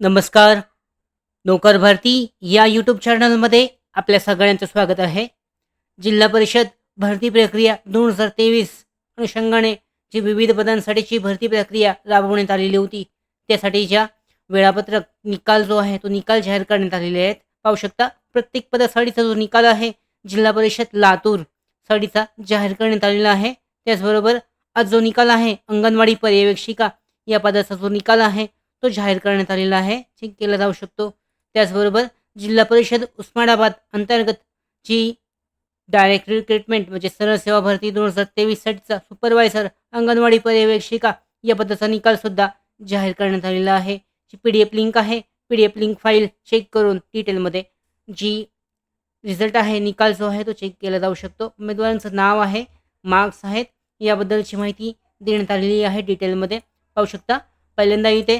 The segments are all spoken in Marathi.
नमस्कार. नोकर भरती या यूट्यूब चॅनलमध्ये आपल्या सगळ्यांचं स्वागत आहे. जिल्हा परिषद भरती प्रक्रिया दोन हजार तेवीस अनुषंगाने जी विविध पदांसाठीची भरती प्रक्रिया राबवण्यात आलेली होती त्यासाठीच्या वेळापत्रक निकाल जो आहे तो निकाल जाहीर करण्यात आलेले आहेत. पाहू शकता प्रत्येक पदासाठीचा जो निकाल आहे जिल्हा परिषद लातूर साठीचा जाहीर करण्यात आलेला आहे. त्याचबरोबर आज जो निकाल आहे अंगणवाडी पर्यवेक्षिका या पदाचा जो निकाल आहे तो जाहीर करण्यात आलेला आहे. चेक केला जाऊ शकतो. त्याचबरोबर जिल्हा परिषद उस्मानाबाद अंतर्गत जी डायरेक्ट रिक्रुटमेंट म्हणजे सरळ सेवा भरती दोन हजार तेवीससाठीचा सुपरवायझर अंगणवाडी पर्यवेक्षिका या पदाचा निकालसुद्धा जाहीर करण्यात आलेला आहे. जी पी डी एफ लिंक आहे P D F link file check करून डिटेलमध्ये जी रिझल्ट आहे निकाल जो आहे तो चेक केला जाऊ शकतो. उमेदवारांचं नाव आहे मार्क्स आहेत याबद्दलची माहिती देण्यात आलेली आहे. डिटेलमध्ये पाहू शकता. पहिल्यांदा इथे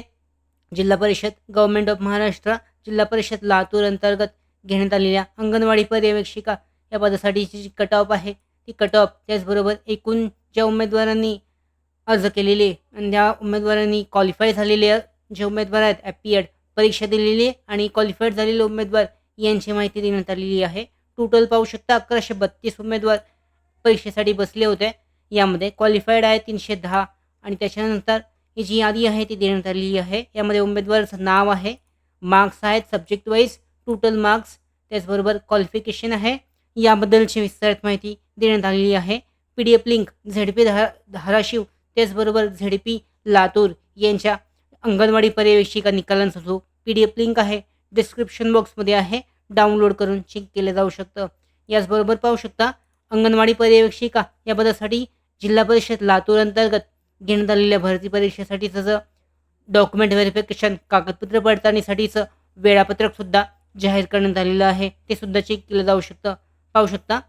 जिल्हा परिषद गव्हर्नमेंट ऑफ महाराष्ट्र जिल्हा परिषद लातूर अंतर्गत घेण्यात आलेल्या अंगणवाडी पर्यवेक्षिका या पदासाठीची जी कट ऑफ आहे ती कट ऑफ त्याचबरोबर एकूण ज्या उमेदवारांनी अर्ज केलेले आणि त्या उमेदवारांनी क्वालिफाय झालेले जे उमेदवार आहेत ॲपियड परीक्षा दिलेली आहे आणि क्वालिफाईड झालेले उमेदवार यांची माहिती देण्यात आलेली आहे. टोटल पाहू शकता अकराशे बत्तीस उमेदवार परीक्षेसाठी बसले होते. यामध्ये क्वालिफाईड आहे तीनशे दहा आणि त्याच्यानंतर ही जी यादी आहे ती देण्यात आलेली आहे. यामध्ये उमेदवाराचं नाव आहे मार्क्स आहेत सब्जेक्ट वाईज टोटल मार्क्स त्याचबरोबर क्वालिफिकेशन आहे. याबद्दलची विस्तारित माहिती देण्यात आलेली आहे. P D F link Z P Dhara Dharashiv त्याचबरोबर झेड पी लातूर यांच्या अंगणवाडी पर्यवेक्षिका निकालांचा जो पी डी एफ लिंक आहे डिस्क्रिप्शन बॉक्समध्ये आहे. डाउनलोड करून चेक केलं जाऊ शकतं. याचबरोबर पाहू शकता अंगणवाडी पर्यवेक्षिका या पदासाठी जिल्हा परिषद लातूर अंतर्गत घेण्यात आलेल्या भरती परीक्षेसाठीचं जर डॉक्युमेंट व्हेरिफिकेशन कागदपत्र पडताळणीसाठीचं वेळापत्रकसुद्धा जाहीर करण्यात आलेलं आहे. ते सुद्धा चेक केलं जाऊ शकतं. पाहू शकता.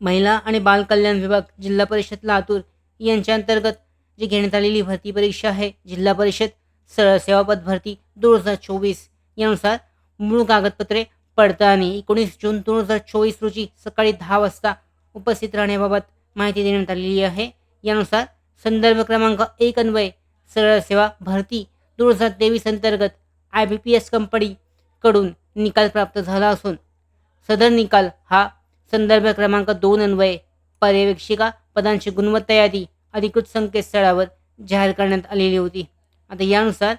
महिला आणि बाल कल्याण विभाग जिल्हा परिषद लातूर यांच्या अंतर्गत जी घेण्यात आलेली भरती परीक्षा आहे जिल्हा परिषद सरळ सेवापद भरती दोन हजार चोवीस यानुसार मूळ कागदपत्रे पडताळणी एकोणीस जून दोन हजार चोवीस रोजी सकाळी दहा वाजता उपस्थित राहण्याबाबत माहिती देण्यात आलेली आहे. यानुसार संदर्भ क्रमांक एक अन्वय सरळ सेवा भरती दोन हजार तेवीस अंतर्गत आय बी पी एस कंपनीकडून निकाल प्राप्त झाला असून सदर निकाल हा संदर्भ क्रमांक दोन अन्वये पर्यवेक्षिका पदांची गुणवत्ता यादी अधिकृत संकेतस्थळावर जाहीर करण्यात आलेली होती. आता यानुसार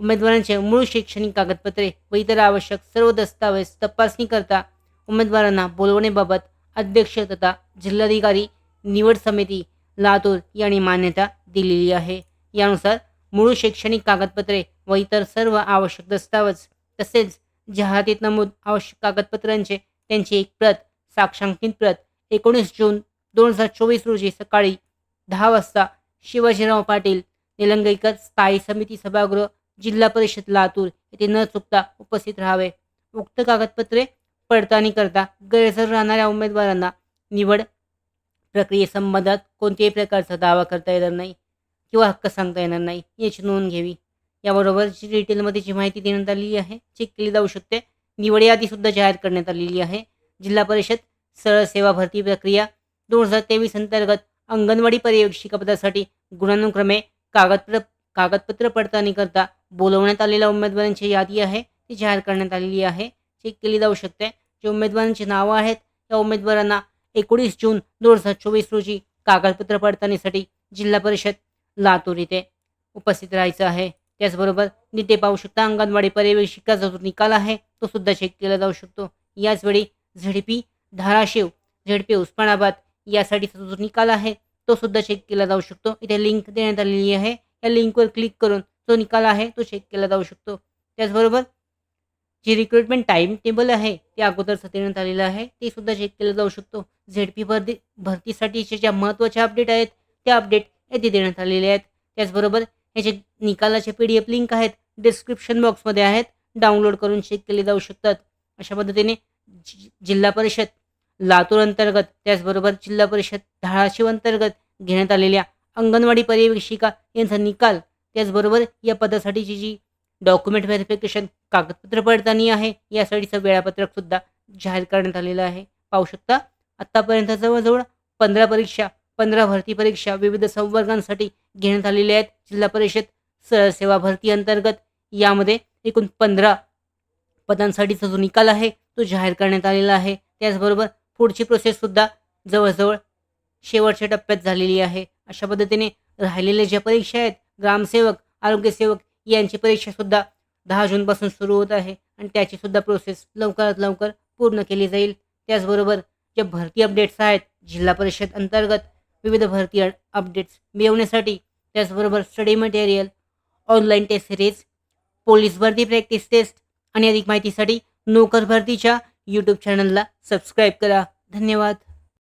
उमेदवारांचे मूळ शैक्षणिक कागदपत्रे व इतर आवश्यक सर्व दस्तावेज तपासणी करता उमेदवारांना बोलवण्याबाबत अध्यक्ष तथा जिल्हाधिकारी निवड समिती लातूर यांनी मान्यता दिलेली आहे. यानुसार मूळ शैक्षणिक कागदपत्रे व इतर सर्व आवश्यक दस्तावेज तसेच जाहिरातीत नमूद आवश्यक कागदपत्रांचे त्यांची एक प्रत साक्षांकित प्रत एकोणीस जून दोन हजार चोवीस रोजी सकाळी दहा वाजता शिवाजीराव पाटील निलंगेकर स्थायी समिती सभागृह जिल्हा परिषद लातूर येथे न चुकता उपस्थित राहावे. उक्त कागदपत्रे पडताळणी करता गैरहजर राहणाऱ्या उमेदवारांना निवड प्रक्रियेसंबंधात कोणत्याही प्रकारचा दावा करता येणार नाही किंवा हक्क सांगता येणार नाही याची नोंद घ्यावी. याबरोबर जी डिटेलमध्ये जी माहिती देण्यात आलेली आहे चेक केली जाऊ शकते. निवड यादीसुद्धा जाहीर करण्यात आलेली आहे. जिल्हा परिषद सरळ सेवा भरती प्रक्रिया दोन हजार तेवीस अंतर्गत अंगणवाडी पर्यवेक्षिका पदासाठी गुणानुक्रमे कागदपत्र कागदपत्र पडताळणीकरता बोलवण्यात आलेल्या उमेदवारांची यादी आहे ती जाहीर करण्यात आलेली आहे. चेक केली जाऊ शकते. जे उमेदवारांची नावं आहेत त्या उमेदवारांना एकोणीस जून दोन हजार चोवीस रोजी कागदपत्र पडताळणीसाठी जिल्हा परिषद लातूर इथे उपस्थित राहायचं आहे. त्याचबरोबर निते पाहू शकता अंगणवाडी पर्यवेक्षिकाचा जो निकाल आहे तो सुद्धा चेक केला जाऊ शकतो. याचवेळी झडपी धाराशिव झडपी उस्मानाबाद यासाठीचा जो निकाल आहे तो सुद्धा चेक केला जाऊ शकतो. इथे लिंक देण्यात आलेली आहे. या लिंकवर क्लिक करून जो निकाल आहे तो चेक केला जाऊ शकतो. त्याचबरोबर जी रिक्रुटमेंट टाईम टेबल आहे ते अगोदरचं देण्यात आलेलं आहे ते सुद्धा चेक केलं जाऊ शकतो. झेड पी भरती भरतीसाठीचे ज्या महत्त्वाच्या अपडेट आहेत त्या अपडेट येथे देण्यात आलेले आहेत. त्याचबरोबर ह्याचे निकालाचे पी डी एफ लिंक आहेत डिस्क्रिप्शन बॉक्समध्ये आहेत डाउनलोड करून चेक केले जाऊ शकतात. अशा पद्धतीने जि- जिल्हा परिषद लातूर अंतर्गत त्याचबरोबर जिल्हा परिषद धाराशिव अंतर्गत घेण्यात आलेल्या अंगणवाडी पर्यवेक्षिका यांचा निकाल त्याचबरोबर या पदासाठीची जी डॉक्युमेंट व्हेरिफिकेशन कागदपत्र पडताळणी आहे. यासाठीचं वेळापत्रक सुद्धा जाहीर करण्यात आलेलं आहे. पाहू शकता आत्तापर्यंत जवळजवळ पंधरा परीक्षा पंधरा भरती परीक्षा विविध संवर्गांसाठी घेण्यात आलेल्या आहेत. जिल्हा परिषद सरसेवा भरती अंतर्गत यामध्ये एकूण पंधरा पदांसाठीचा जो निकाल आहे तो जाहीर करण्यात आलेला आहे. त्याचबरोबर पुढची प्रोसेससुद्धा जवळजवळ शेवटच्या टप्प्यात झालेली आहे. अशा पद्धतीने राहिलेल्या ज्या परीक्षा आहेत ग्रामसेवक आरोग्यसेवक यांची परीक्षासुद्धा दहा जूनपासून सुरू होत आहे आणि त्याचीसुद्धा प्रोसेस लवकरात लवकर पूर्ण केली जाईल. त्याचबरोबर जे भरती अपडेट्स आहेत जिल्हा परिषद अंतर्गत विविध भरती अपडेट्स मिळवण्यासाठी त्याचबरोबर study material online test series police भरती प्रॅक्टिस टेस्ट आणि अधिक माहितीसाठी नोकर भरतीच्या यूट्यूब चॅनलला सबस्क्राईब करा. धन्यवाद.